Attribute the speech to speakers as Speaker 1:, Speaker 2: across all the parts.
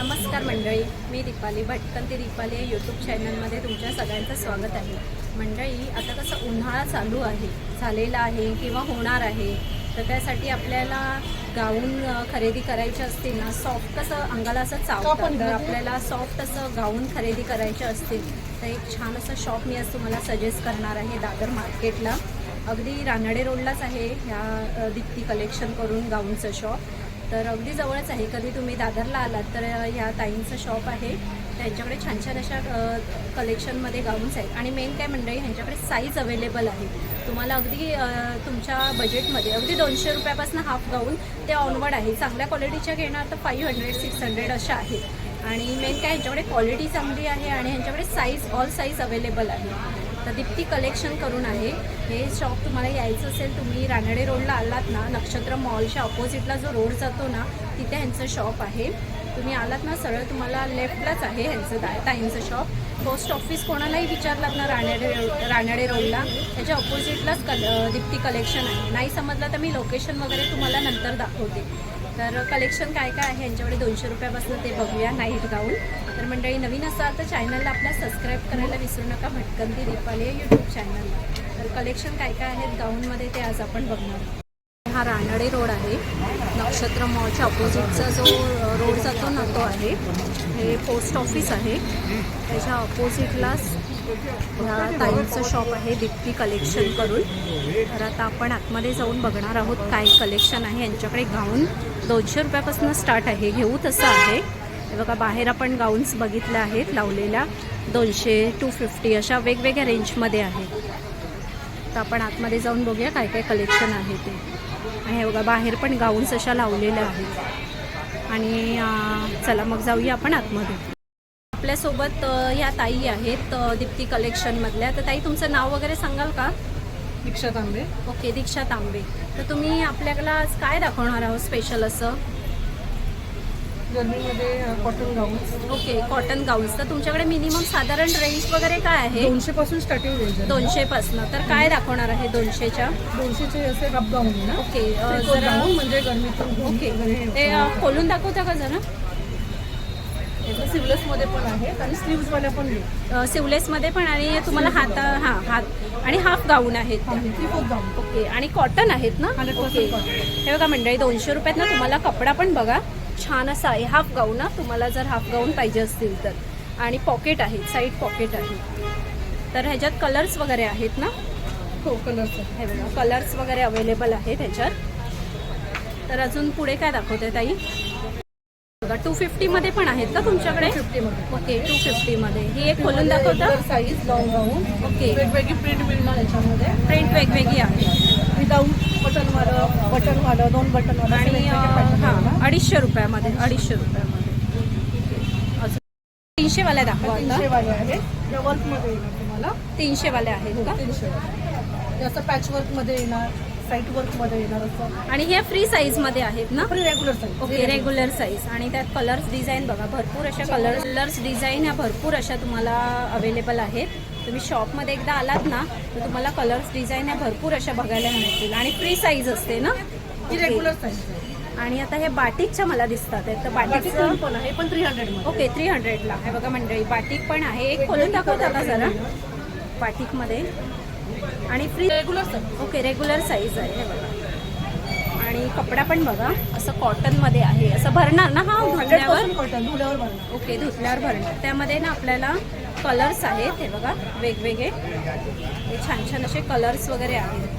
Speaker 1: नमस्कार मंडळी मी दीपाली भटकंती दीपाली या यूट्यूब चॅनलमध्ये तुमच्या सगळ्यांचं स्वागत आहे. मंडळी आता कसं उन्हाळा चालू आहे झालेला आहे किंवा होणार आहे तर त्यासाठी आपल्याला गाऊन खरेदी करायचे असतील ना सॉफ्ट कसं अंगाला असं चावतं तर आपल्याला सॉफ्ट असं गाऊन खरेदी करायचे असतील तर एक छान असं शॉप मी आज तुम्हाला सजेस्ट करणार आहे दादर मार्केटला अगदी रानडे रोडलाच आहे ह्या दीप्ती कलेक्शन करून गाऊनचं शॉप तर अगदी जवळच आहे. कधी तुम्ही दादरला आलात तर ह्या ताईंचं शॉप आहे. त्यांच्याकडे छान छान अशा कलेक्शनमध्ये गाऊन्स आहेत. आणि मेन काय मंडळी ह्यांच्याकडे साईज अवेलेबल आहे. तुम्हाला अगदी तुमच्या बजेटमध्ये अगदी दोनशे रुपयापासून हाफ गाऊन ते ऑनवर्ड आहे. चांगल्या क्वालिटीच्या घेणार तर फाईव्ह हंड्रेड सिक्स हंड्रेड अशा आहेत. आणि मेन काय ह्यांच्याकडे क्वालिटी चांगली आहे आणि ह्यांच्याकडे साईज ऑल साईज अवेलेबल आहे. तर दीप्ती कलेक्शन करून आहे. हे शॉप तुम्हाला यायचं असेल तुम्ही रानडे रोडला आलात ना नक्षत्र मॉलच्या ऑपोजिटला जो रोड जातो ना तिथे ह्यांचं शॉप आहे. तुम्ही आलात ना सरळ तुम्हाला लेफ्टलाच आहे ह्यांचं दा ताईंचं शॉप पोस्ट ऑफिस कोणालाही विचारलात ना रानडे रानडे रोडला त्याच्या ऑपोजिटलाच कल दीप्ती कलेक्शन आहे. नाही समजलं तर मी लोकेशन वगैरे तुम्हाला नंतर दाखवते. तर कलेक्शन काय काय आहे? यांच्याकडे दोनशे रुपयापासून ते बघूया. Night gown. तर मंडळी नवीन असाल तर चॅनलला आपल्या सबस्क्राईब करायला विसरू नका. भटकंती दीपाली या यूट्यूब चॅनलला तर कलेक्शन काय काय आहेत? गाऊनमध्ये ते आज आपण बघणार हा रानडे रोड आहे. नक्षत्र मॉलच्या ऑपोजिटचा जो रोड जातो ना तो आहे. हे पोस्ट ऑफिस आहे. त्याच्या ऑपोजिटलाच ह्या ताईंचं शॉप आहे दीप्ती कलेक्शन करून. तर आता आपण आतमध्ये जाऊन बघणार आहोत काय कलेक्शन आहे. यांच्याकडे गाऊन दोनशे रुपयापासून स्टार्ट आहे. घेऊ तसं आहे. हे बघा बाहेर आपण गाऊन्स बघितले आहेत लावलेल्या. दोनशे टू फिफ्टी अशा वेगवेगळ्या रेंजमध्ये आहेत तर आपण आतमध्ये जाऊन बघूया काय काय कलेक्शन आहे ते. आणि हे बघा बाहेर पण गाऊन्स अशा लावलेल्या आहेत. आणि चला मग जाऊया आपण आतमध्ये. आपल्यासोबत ह्या ताई आहेत दीप्ती कलेक्शनमधल्या तर ताई तुमचं नाव वगैरे सांगाल का?
Speaker 2: दीक्षा तांबे.
Speaker 1: ओके दीक्षा तांबे. तर तुम्ही आपल्याला आज काय दाखवणार आहोत स्पेशल असं?
Speaker 2: गरमीमध्ये cotton gown
Speaker 1: okay cotton gowns तर तुमच्याकडे मिनिमम साधारण रेंज वगैरे काय आहे?
Speaker 2: दोनशे पासून स्टार्टिंग रेंज आहे.
Speaker 1: दोनशेपासनं तर काय दाखवणार आहे दोनशेच्या?
Speaker 2: दोनशेचे असे हाफ गाऊन आहे ना?
Speaker 1: ओके अ,
Speaker 2: त्रिकोण
Speaker 1: जरा
Speaker 2: गाऊन म्हणजे गरमीतून
Speaker 1: ओके. ते अ, खोलून दाखवता का जरा?
Speaker 2: सिवलेस मध्ये पण आहेत आणि स्लीव्स वाल्या पण आहेत.
Speaker 1: अ, सिवलेसमध्ये पण आणि तुम्हाला हात हां हात आणि हाफ गाऊन आहेत. त्या.
Speaker 2: थ्री फोर्थ गाऊन
Speaker 1: ओके आणि कॉटन आहेत ना?
Speaker 2: 100%
Speaker 1: ओके.
Speaker 2: cotton.
Speaker 1: हे बघा मंडळी दोनशे रुपयात ना तुम्हाला कपडा पण बघा. छान असा आहे. हाफ गाऊन ना? तुम्हाला जर हाफ गाऊन पाहिजे असतील तर. आणि पॉकेट आहे. साईड पॉकेट आहे. तर ह्याच्यात कलर्स वगैरे आहेत ना?
Speaker 2: हो कलर्स
Speaker 1: हे बघा कलर्स वगैरे अवेलेबल आहेत ह्याच्यात. तर अजून पुढे काय दाखवते ताई? बघा टू फिफ्टीमध्ये पण आहेत का तुमच्याकडे?
Speaker 2: फिफ्टी मध्ये.
Speaker 1: ओके टू फिफ्टीमध्ये ही एक खोलून दाखवता?
Speaker 2: Size long gown
Speaker 1: okay.
Speaker 2: वेगवेगळी प्रिंट मिळणार याच्यामध्ये.
Speaker 1: प्रिंट वेगवेगळी आहे.
Speaker 2: विदाऊट बटन वालं बटन वालं दोन बटन
Speaker 1: आणि हां. अडीचशे रुपयामध्ये अडीचशे रुपयामध्ये. तीनशे वाल्या दाखवा
Speaker 2: तीनशे
Speaker 1: आता.
Speaker 2: वाले आहेत. या वर्कमध्ये येणार तुम्हाला.
Speaker 1: तीनशे वाले आहेत का?
Speaker 2: तीनशे. वाले असं पॅच वर्कमध्ये येणार. साईट वर्कमध्ये येणार
Speaker 1: आणि हे फ्री साईजमध्ये आहेत ना?
Speaker 2: आपली regular size
Speaker 1: okay regular size आणि त्यात कलर्स डिझाईन बघा भरपूर अशा कलर कलर्स डिझाईन ह्या भरपूर अशा तुम्हाला अवेलेबल आहेत. तुम्ही शॉपमध्ये एकदा आलात ना तर तुम्हाला कलर्स डिझाईन ह्या भरपूर अशा बघायला मिळतील. आणि फ्री साईज असते ना?
Speaker 2: ही. रेग्युलर साईज
Speaker 1: आणि आता हे बाटिकच्या मला दिसतात. आहेत तर बाटिकचं
Speaker 2: पण आहे पण थ्री हंड्रेड
Speaker 1: ओके थ्री हंड्रेडला हे बघा मंडळी बाटिक पण आहे. एक खोलून दाखवता का जरा? बाटिकमध्ये आणि free
Speaker 2: regular size
Speaker 1: okay regular size आहे हे बघा. आणि कपडा पण बघा असं कॉटनमध्ये आहे. असं भरणार ना हा
Speaker 2: हंड्रेड
Speaker 1: धुतल्यावर?
Speaker 2: कॉटन धुल्यावर बनणार
Speaker 1: ओके धुतल्यावर भरणार. त्यामध्ये ना आपल्याला कलर्स आहेत हे बघा वेगवेगळे. हे छान छान असे कलर्स वगैरे आहेत.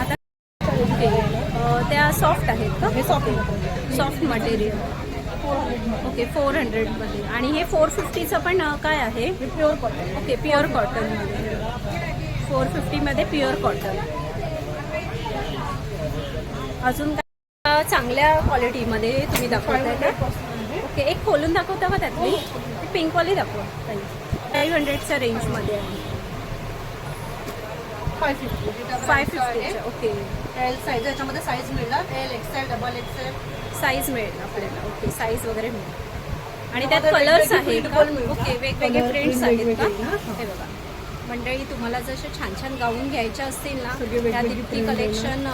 Speaker 1: आता ओके त्या सॉफ्ट आहेत का?
Speaker 2: हे soft
Speaker 1: soft material okay four हंड्रेडमध्ये. आणि हे फोर फिफ्टीचं पण काय आहे?
Speaker 2: प्युअर कॉटन
Speaker 1: ओके प्युअर कॉटनमध्ये फोर फिफ्टीमध्ये प्युअर कॉटन अजून काय चांगल्या क्वालिटीमध्ये तुम्ही दाखवताय का? ओके एक खोलून दाखवता का त्यातली? पिंकवाली दाखवा. फाईव्ह हंड्रेडच्या रेंजमध्ये आहे.
Speaker 2: फाय फिफ्टी
Speaker 1: फाय फिफ्टीच्या ओके.
Speaker 2: एल साईज याच्यामध्ये साईज मिळणार. L XL double XL
Speaker 1: size मिळेल आपल्याला. ओके साईज वगैरे मिळेल. आणि त्यात कलर्स आहेत
Speaker 2: पण.
Speaker 1: ओके वेगवेगळे प्रिंट्स आहेत का. हे बघा. मंडळी तुम्हाला जसे छान छान गाऊन घ्यायचे असतील ना त्या दीप्ती कलेक्शन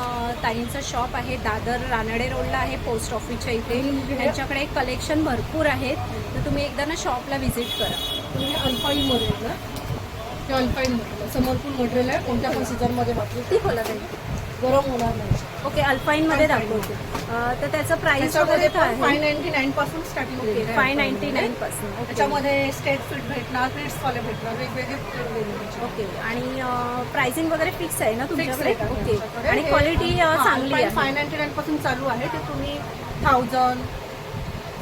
Speaker 1: ताईंचं शॉप आहे दादर रानडे रोडला आहे पोस्ट ऑफिसच्या इथे. त्यांच्याकडे कलेक्शन भरपूर आहेत. तर तुम्ही एकदा ना शॉपला व्हिजिट करा.
Speaker 2: तुम्ही अल्पाईनमध्ये आहेत ना? अल्पाईन मटेरियल समर्पून मटेरियल आहे. कोणत्या पण सीझनमध्ये वापरू
Speaker 1: ती खोला
Speaker 2: गरम होणार नाही.
Speaker 1: ओके अल्पाईनमध्ये दाखवते अं, तर त्याचं प्राइस वगैरे
Speaker 2: फाय
Speaker 1: आहे.
Speaker 2: नाईन्टी नाईन पासून स्टार्टिंग
Speaker 1: फाय नाईन्टी नाईन पासून.
Speaker 2: त्याच्यामध्ये स्टेट फिट भेटणार प्रिट्सवाले भेटणार वेगवेगळे.
Speaker 1: ओके आणि प्राइसिंग वगैरे फिक्स आहे ना तुमच्याकडे? ओके. आणि क्वालिटी चांगली आहे.
Speaker 2: फाय नाईन्टी नाईन पासून चालू आहे. ते तुम्ही थाउजंड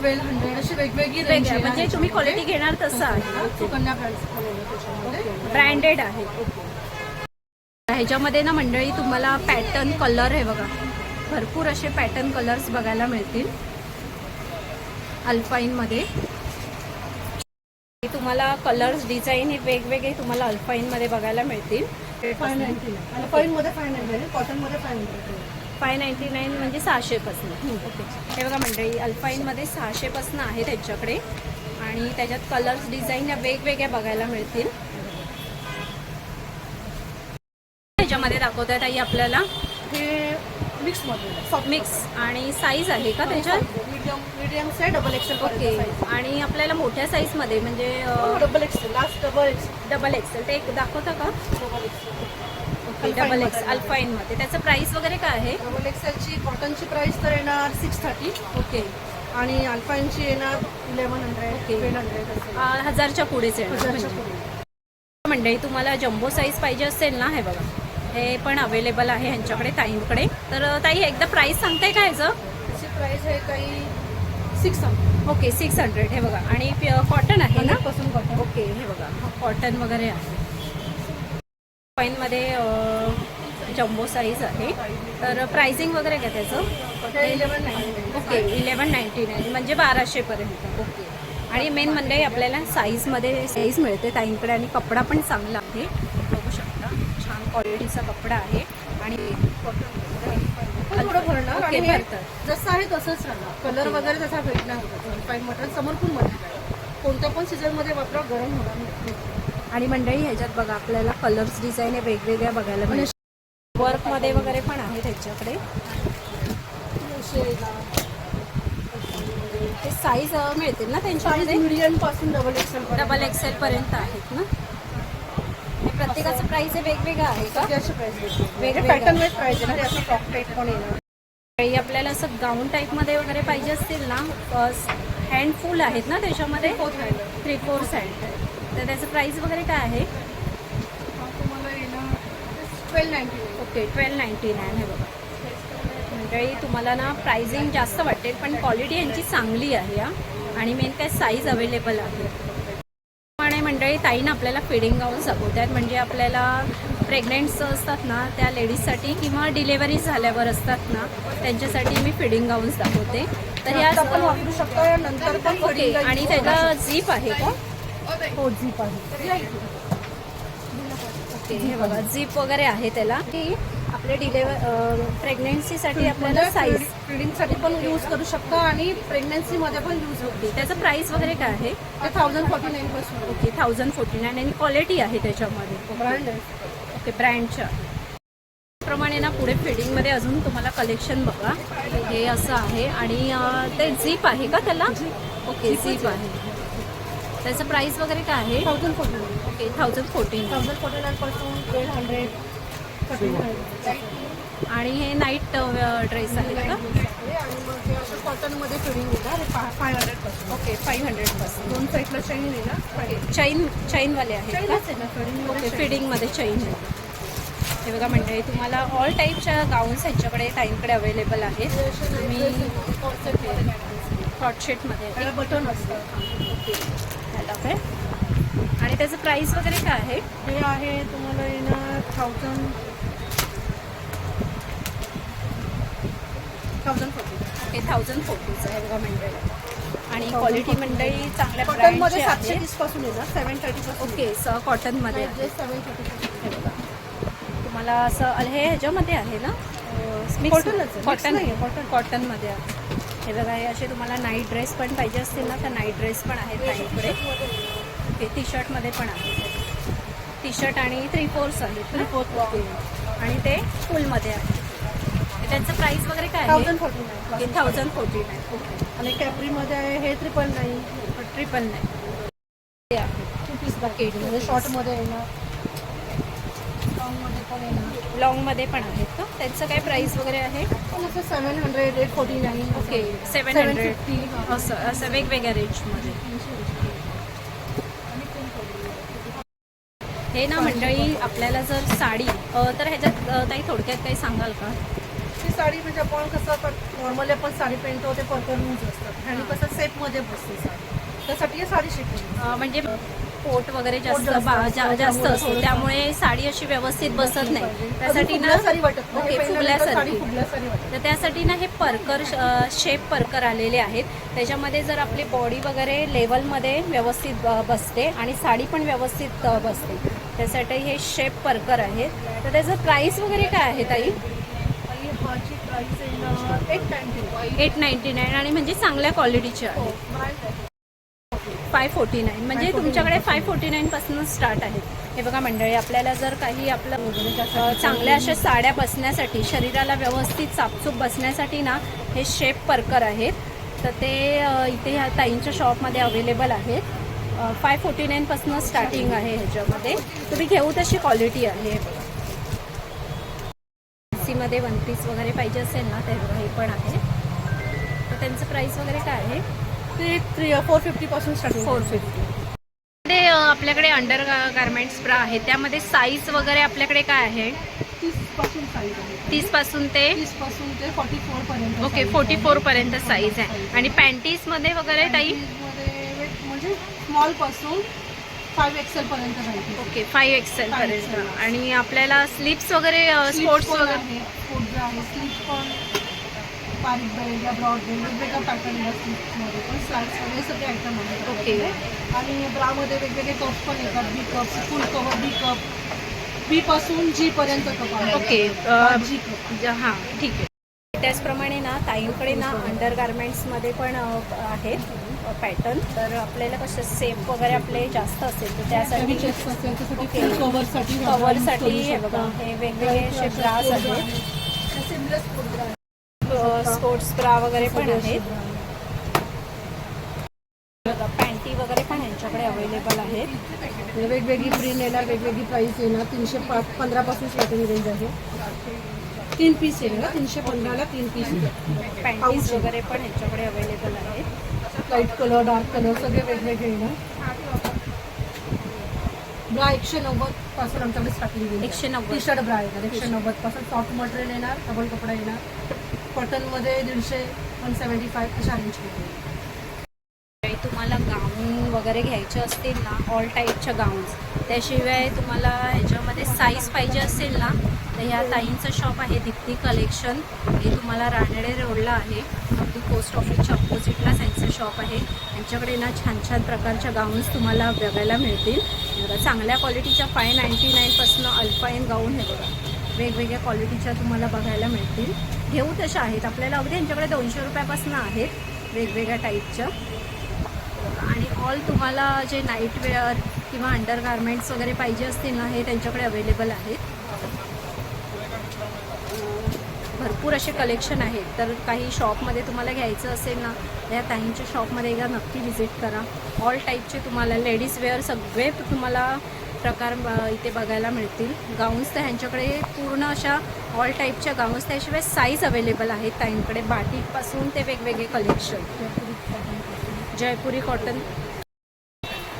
Speaker 2: ट्वेल्व हंड्रेड अशी वेगवेगळी range
Speaker 1: वेगळं,
Speaker 2: आहे.
Speaker 1: म्हणजे तुम्ही क्वालिटी घेणार तसं आहे.
Speaker 2: सुकन्या
Speaker 1: ब्रँडेड आहे. ह्याच्यामध्ये ना मंडळी तुम्हाला पॅटर्न कलर आहे बघा. भरपूर असे पॅटर्न कलर्स बघायला मिळतील. अल्फाईनमध्ये तुम्हाला कलर्स डिझाईन हे वेगवेगळे तुम्हाला अल्फाईनमध्ये बघायला मिळतील.
Speaker 2: फाय नाईन्टी नाईन फाईन मध्ये फाय नाईन्टी कॉटनमध्ये five ninety
Speaker 1: five ninety nine म्हणजे सहाशेपासून ओके. हे बघा मंडळी अल्फाईनमध्ये सहाशेपासून आहे त्यांच्याकडे. आणि त्याच्यात कलर्स डिझाईन या वेगवेगळ्या बघायला मिळतील. त्याच्यामध्ये दाखवत आहेत आई आपल्याला.
Speaker 2: हे मिक्समध्ये
Speaker 1: मिक्स. आणि साईज आहे का त्याच्यात?
Speaker 2: Medium medium double XL
Speaker 1: okay आणि आपल्याला मोठ्या साईजमध्ये म्हणजे
Speaker 2: double XL last double XL
Speaker 1: double XL ते एक दाखवता का?
Speaker 2: Double XL
Speaker 1: okay double X अल्फाईनमध्ये त्याचं प्राइस वगैरे काय आहे?
Speaker 2: डबल एक्सेलची कॉटनची प्राइस तर येणार सिक्स थर्टी
Speaker 1: ओके
Speaker 2: आणि अल्फाईनची येणार इलेवन हंड्रेड. ट्वेल्व हंड्रेड
Speaker 1: हजारच्या पुढेच
Speaker 2: पुढे.
Speaker 1: मंडळी तुम्हाला जम्बो साईज पाहिजे असेल ना हे बघा. हे पण अवेलेबल आहे ह्यांच्याकडे ताईंकडे. तर ताई एकदा प्राइस सांगताय का ह्याचं?
Speaker 2: त्याची प्राइस आहे काही six hundred
Speaker 1: okay six hundred हे बघा. आणि कॉटन आहे ना?
Speaker 2: पासून कॉटन
Speaker 1: ओके हे बघा. कॉटन वगैरे आहे. फाईनमध्ये जम्बो साईज आहे. तर प्राइसिंग वगैरे काय त्याचं?
Speaker 2: Eleven
Speaker 1: okay eleven ninety nine म्हणजे बाराशेपर्यंत ओके. आणि मेन म्हणजे आपल्याला साईजमध्ये साईज मिळते. ताईंकडे आणि कपडा पण चांगला आहे. क्वालिटीचा कपडा आहे आणि
Speaker 2: थोडं भरणार आणि. जसं आहे तसंच राहणार. कलर वगैरे तसा भेटणार फाईन मटेरियल समोरपून मध्ये कोणत्या पण सीझनमध्ये वापरा गरम होणार नाही.
Speaker 1: आणि मंडळी ह्याच्यात बघा आपल्याला कलर्स डिझाईन हे वेगवेगळ्या बघायला मिळेल वर्कमध्ये वगैरे पण आहे त्याच्याकडे. ते साईज मिळतील ना त्यांच्यामध्ये?
Speaker 2: मीडियमपासून डबल एक्सेल
Speaker 1: डबल एक्सेल पर्यंत आहेत ना? प्रत्येकाचं प्राइस हे वेगवेगळं आहे का? वेगवेगळं.
Speaker 2: पॅटर्न वाईज प्राइस आहे ना टॉप टाईप पण येणार.
Speaker 1: काही आपल्याला असं गाऊन टाईपमध्ये वगैरे पाहिजे असतील ना हँड फुल आहेत ना त्याच्यामध्ये? थ्री फोर हँड तर त्याचं प्राइस वगैरे काय आहे?
Speaker 2: Twelve ninety
Speaker 1: okay twelve ninety nine हे बघा. मंडळी तुम्हाला ना प्राइसिंग जास्त वाटेल पण क्वालिटी यांची चांगली आहे हा. आणि मेन काय साईज अवेलेबल आहे. आणि मंडळी ताईनं आपल्याला फिडिंग गाऊन आहेत म्हणजे आपल्याला प्रेग्नेंट्स असतात ना त्या लेडीजसाठी किंवा डिलेवरी झाल्यावर असतात ना त्यांच्यासाठी मी फिडिंग गाऊन्स दाखवते. तर या
Speaker 2: आता पण वापरू शकता या नंतर पण
Speaker 1: ओके आणि त्याचा झीप आहे का?
Speaker 2: हो झीप आहे.
Speaker 1: ओके हे बघा झीप वगैरे आहे त्याला. की आपल्या डिलेवर प्रेग्नेन्सीसाठी आपल्याला साईज
Speaker 2: फिडिंगसाठी पण यूज करू शकता आणि प्रेग्नन्सीमध्ये पण यूज होते.
Speaker 1: त्याचं प्राइस वगैरे काय आहे?
Speaker 2: ते थाउजंड फोर्टी नाईन पासून.
Speaker 1: ओके थाउजंड फोर्टी नाईन आणि क्वालिटी आहे त्याच्यामध्ये.
Speaker 2: ब्रँड आहे.
Speaker 1: ओके ब्रँडच्या प्रमाणे ना पुढे फिडिंगमध्ये अजून तुम्हाला कलेक्शन बघा. हे असं आहे आणि ते झीप आहे का त्याला? ओके झीप आहे. त्याचं प्राइस वगैरे काय आहे?
Speaker 2: Thousand forty nine
Speaker 1: okay thousand fourteen
Speaker 2: thousand forty nine पासून ट्वेल्व हंड्रेड
Speaker 1: आणि हे नाईट ड्रेस आहेत का?
Speaker 2: कॉटनमध्ये फिडिंग येणार फाय हंड्रेडपासून
Speaker 1: ओके फाईव्ह हंड्रेडपासून
Speaker 2: दोन साईडला चैन येणार
Speaker 1: चैन चैनवाले आहेत का
Speaker 2: आहे. ना
Speaker 1: ओके फिडिंगमध्ये चैन आहे हे बघा मंडळी तुम्हाला ऑल टाईपच्या गाऊन्स ह्यांच्याकडे टाईमकडे अवेलेबल आहेत. तुम्ही शॉर्टशेटमध्ये
Speaker 2: त्याला बटन असतं.
Speaker 1: ह्याला काय? आणि त्याचं प्राइस वगैरे काय आहे?
Speaker 2: हे आहे तुम्हाला येणार thousand thousand forty
Speaker 1: okay thousand फोर्टीचं आहे बघा मंडळी. आणि क्वालिटी मंडळी चांगल्या
Speaker 2: कॉटनमध्ये सातशे
Speaker 1: आहे
Speaker 2: तीसपासून येणार सेवन थर्टी
Speaker 1: ओके स कॉटनमध्ये आहे
Speaker 2: सेवन थर्टी
Speaker 1: बघा तुम्हाला असं हे ह्याच्यामध्ये आहे ना?
Speaker 2: आहे, mix
Speaker 1: कॉटन
Speaker 2: cotton.
Speaker 1: कॉटनमध्ये आहे. हे बघा हे असे तुम्हाला नाईट ड्रेस पण पाहिजे असतील ना तर नाईट ड्रेस पण आहेत ताईकडे ओके टी शर्टमध्ये पण आहे. टी टी शर्ट आणि थ्री फोर्स आहेत
Speaker 2: थ्री फोर्थ
Speaker 1: आणि ते फुलमध्ये आहे. त्यांचं प्राइस वगैरे काय
Speaker 2: thousand forty nine
Speaker 1: thousand forty nine okay
Speaker 2: आणि कॅपरीमध्ये आहे हे ट्रिपल नाईन
Speaker 1: ट्रिपल नाईन ते आहे.
Speaker 2: टू पीस बॅकेट म्हणजे शॉर्टमध्ये येणार लॉंगमध्ये पण येणार
Speaker 1: लॉंगमध्ये पण आहेत का त्यांचं काय प्राइस वगैरे आहे?
Speaker 2: असं seven hundred eight forty nine
Speaker 1: okay seven hundred असं असं वेगवेगळ्या रेंजमध्ये हे ना मंडळी आपल्याला जर साडी तर ह्याच्यात ताई थोडक्यात काही सांगाल का?
Speaker 2: ती साडी म्हणजे आपण कसं नॉर्मली आपण साडी पेंटतो ते पर्पल यूज असतात. आणि कसं सेपमध्ये बसते साडी. त्यासाठी साडी शिकवली.
Speaker 1: अ, म्हणजे पोट वगैरे जास्त
Speaker 2: जास्त असतं, त्यामुळे
Speaker 1: साडी अशी व्यवस्थित बसत नाही. त्यासाठी ना. ओके फुगल्यासारखी. तर त्यासाठी ना हे परकर शेप परकर आलेले आहेत. त्याच्यामध्ये जर आपली बॉडी वगैरे लेवलमध्ये व्यवस्थित बसते आणि साडी पण व्यवस्थित बसते. त्यासाठी हे शेप परकर आहेत. तर त्याचं प्राईस वगैरे काय आहे ताई
Speaker 2: आणि ह्याची प्राइस येणार एट नाईन्टी
Speaker 1: नाईन आणि म्हणजे चांगल्या क्वालिटीचे आहे. फाय फोर्टी नाईन म्हणजे
Speaker 2: 549
Speaker 1: तुमच्याकडे फाय फोर्टी नाईनपासून स्टार्ट आहेत हे बघा मंडळी आपल्याला जर काही आपलं चांगल्या अशा साड्या बसण्यासाठी शरीराला व्यवस्थित चापचूप बसण्यासाठी ना हे शेप परकर आहेत. तर ते इथे ह्या ताईंच्या शॉपमध्ये अवेलेबल आहेत. फाय फोर्टी नाईनपासून स्टार्टिंग आहे ह्याच्यामध्ये. तुम्ही घेऊ तशी क्वालिटी आहे. हे बघा सीमध्ये वन पीस वगैरे पाहिजे असेल ना तर हे पण आहे. तर त्यांचं प्राईस वगैरे काय आहे?
Speaker 2: ते थ्री फोर फिफ्टी पासून स्टार्टिंग
Speaker 1: फोर फिफ्टी ते आपल्याकडे अंडर गार्मेंट्स ब्रा आहे. त्यामध्ये साईज वगैरे आपल्याकडे काय आहे?
Speaker 2: तीसपासून साईज आहे.
Speaker 1: ते?
Speaker 2: ते फोर्टी
Speaker 1: ओके फोर्टी
Speaker 2: आहे.
Speaker 1: फोर पर्यंत साईज आहे. आणि पॅन्टीजमध्ये वगैरे
Speaker 2: मध्ये म्हणजे स्मॉलपासून फाईव्ह एक्सेल पर्यंत
Speaker 1: ओके फाईव्ह एक्सेल
Speaker 2: Five
Speaker 1: पर्यंत. आणि आपल्याला स्लिप्स वगैरे स्पोर्ट्स वगैरे?
Speaker 2: आहे स्पोर्ट्स आहे स्लीप पण. बारीक बेल्ट या ब्रॉड बेल्ट वेगवेगळ्या पॅटर्न स्लीप्समध्ये पण. स्लाइड्स वगैरे सगळे आयटम आहेत. आणि ब्रामध्ये वेगवेगळे कप्स पण येतात. B cups full cover B cup B पासून जी पर्यंत कप आहे
Speaker 1: ओके अ,
Speaker 2: जी कप
Speaker 1: ज- हां ठीक आहे. त्याचप्रमाणे ना ताईंकडे ना अंडर गार्मेंट्समध्ये पण अ, आहेत. पॅटर्न तर आपल्याला कसं सेफ वगैरे आपले जास्त असेल तर त्यासाठी
Speaker 2: कवरसाठी
Speaker 1: हे बघा. हे वेगवेगळे असे ब्रास आहेत. स्पोर्ट्स ब्रा वगैरे पण आहेत. बघा पॅन्टी वगैरे पण यांच्याकडे अवेलेबल आहेत.
Speaker 2: वेगवेगळी प्रिंट येणार वेगवेगळी प्राइस येणार. तीनशे पंधरापासून स्टार्टिंग रेंज आहे. तीन पीस येईल ना तीनशे पंधराला तीन पीस
Speaker 1: पॅन्टीज वगैरे पण यांच्याकडे अवेलेबल आहेत.
Speaker 2: लाइट कलर डार्क कलर सगळे वेगवेगळे येणार ब्रा एकशे नव्वदपासून आमच्याकडे स्टार्टिंग येईल
Speaker 1: एकशे नव्वद.
Speaker 2: टी शर्ट ब्रा येणार एकशे नव्वदपासून सॉफ्ट मटेरियल येणार डबल कपडा येणार. कॉटनमध्ये दीडशे वन सेवन्टी फाईव्ह अशा रेंजमध्ये
Speaker 1: गाऊन वगैरे घ्यायचे असतील ना ऑल टाईपच्या गाऊन्स त्याशिवाय तुम्हाला ह्याच्यामध्ये साईज पाहिजे असेल ना तर ह्या ताईंचं शॉप आहे दीप्ती कलेक्शन हे तुम्हाला रानडे रोडला आहे. अगदी पोस्ट ऑफिसच्या अपोजिटला त्यांचं शॉप आहे. यांच्याकडे ना छान छान प्रकारच्या गाऊन्स तुम्हाला बघायला मिळतील. बघा चांगल्या क्वालिटीच्या फाय नाईन्टी नाईनपासून अल्फाईन गाऊन हे बघा. वेगवेगळ्या क्वालिटीच्या तुम्हाला बघायला मिळतील. घेऊ तशा आहेत. आपल्याला अगदी यांच्याकडे दोनशे रुपयापासून आहेत वेगवेगळ्या टाईपच्या आणि ऑल तुम्हाला जे नाईटवेअर किंवा अंडर गार्मेंट्स वगैरे पाहिजे असतील ना हे त्यांच्याकडे अवेलेबल आहेत. भरपूर असे कलेक्शन आहेत. तर काही शॉपमध्ये तुम्हाला घ्यायचं असेल ना या ताईंच्या शॉपमध्ये एकदा नक्की व्हिजिट करा. ऑल टाईपचे तुम्हाला लेडीज वेअर सगळे तुम्हाला प्रकार इथे बघायला मिळतील. गाऊन्स तर ह्यांच्याकडे पूर्ण अशा ऑल टाईपच्या गाऊन्स त्याशिवाय साईज अवेलेबल आहेत ताईंकडे. बाटीकपासून ते वेगवेगळे कलेक्शन जयपुरी कॉटन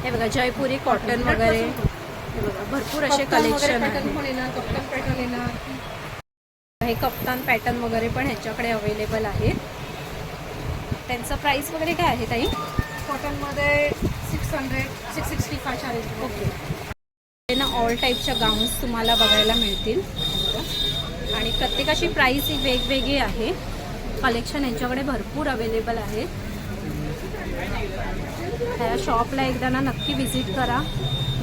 Speaker 1: हे बघा जयपुरी कॉटन वगैरे. हे बघा भरपूर असे कलेक्शन
Speaker 2: पॅटर्न
Speaker 1: आहेत.
Speaker 2: पण येणार कप्तान पॅटर्न येणार.
Speaker 1: हे कप्तान पॅटर्न वगैरे पण ह्याच्याकडे अवेलेबल आहेत. त्यांचं प्राइस वगैरे काय आहे ताई?
Speaker 2: कॉटनमध्ये six hundred six sixty range
Speaker 1: okay. ना ऑल टाईपच्या गाऊन्स तुम्हाला बघायला मिळतील. आणि प्रत्येकाची प्राईस ही वेगवेगळी आहे. कलेक्शन यांच्याकडे भरपूर अवेलेबल आहे. त्या शॉपला एकदा ना नक्की व्हिजिट करा.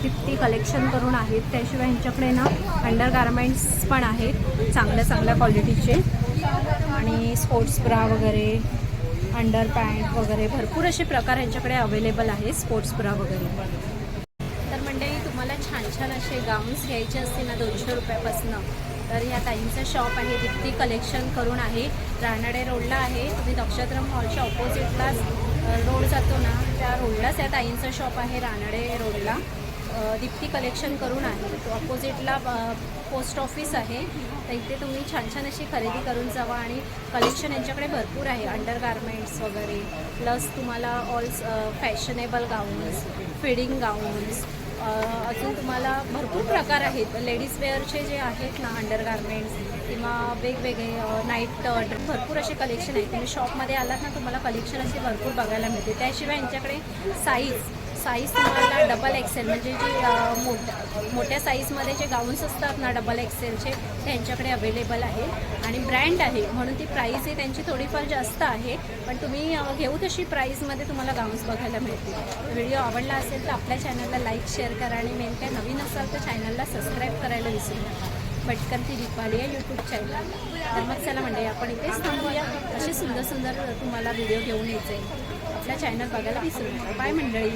Speaker 1: दिप्ती कलेक्शन करून आहेत. त्याशिवाय यांच्याकडे ना अंडर गार्मेंट्स पण आहेत. चांगल्या चांगल्या क्वालिटीचे आणि स्पोर्ट्स ब्रा वगैरे अंडर पॅन्ट वगैरे भरपूर असे प्रकार यांच्याकडे अवेलेबल आहे स्पोर्ट्स ब्रा वगैरे. तर मंडळी तुम्हाला छान छान असे गाऊन्स घ्यायचे असतील ना दोनशे रुपयापासनं तर ह्या ताईंचं शॉप आहे. दिप्ती कलेक्शन करून आहे. रानडे रोडला आहे. तुम्ही नक्षत्र मॉलच्या ऑपोजिटलाच रोड जातो ना त्या रोडलाच या ताईंचं शॉप आहे रानडे रोडला. दीप्ती कलेक्शन करून आहे. तो अपोजिटला पोस्ट ऑफिस आहे. तर इथे तुम्ही छान छान अशी खरेदी करून जावा आणि कलेक्शन यांच्याकडे भरपूर आहे. अंडर गार्मेंट्स वगैरे प्लस तुम्हाला all fashionable gowns feeding gowns अजून तुम्हाला भरपूर प्रकार आहेत. लेडीज वेअरचे जे आहेत ना अंडर गार्मेंट्स किंवा वेगवेगळे नाईट भरपूर असे कलेक्शन आहेत. तुम्ही शॉपमध्ये आलात ना तुम्हाला कलेक्शन असे भरपूर बघायला मिळते त्याशिवाय यांच्याकडे साईज साईज तुम्हाला डबल एक्सेल म्हणजे जी मोठ्या मोठ्या साईजमध्ये जे गाऊन्स असतात ना डबल एक्सेलचे त्यांच्याकडे अवेलेबल आहे. आणि ब्रँड आहे म्हणून ती प्राईस आहे त्यांची थोडीफार जास्त आहे. पण तुम्ही घेऊ तशी प्राईसमध्ये तुम्हाला गाऊन्स बघायला मिळतील. व्हिडिओ आवडला असेल तर आपल्या चॅनलला लाईक शेअर करा. आणि मेन काय नवीन असाल तर चॅनलला सबस्क्राईब करायला विसरू नका. पटकन ती दीपाली आहे यूट्यूब चॅनल तर मग चला म्हणजे आपण इथेच थांबूया. असे सुंदर सुंदर तुम्हाला व्हिडिओ घेऊन यायचे आपला चॅनल बघायला विसरू नका. बाय मंडळी.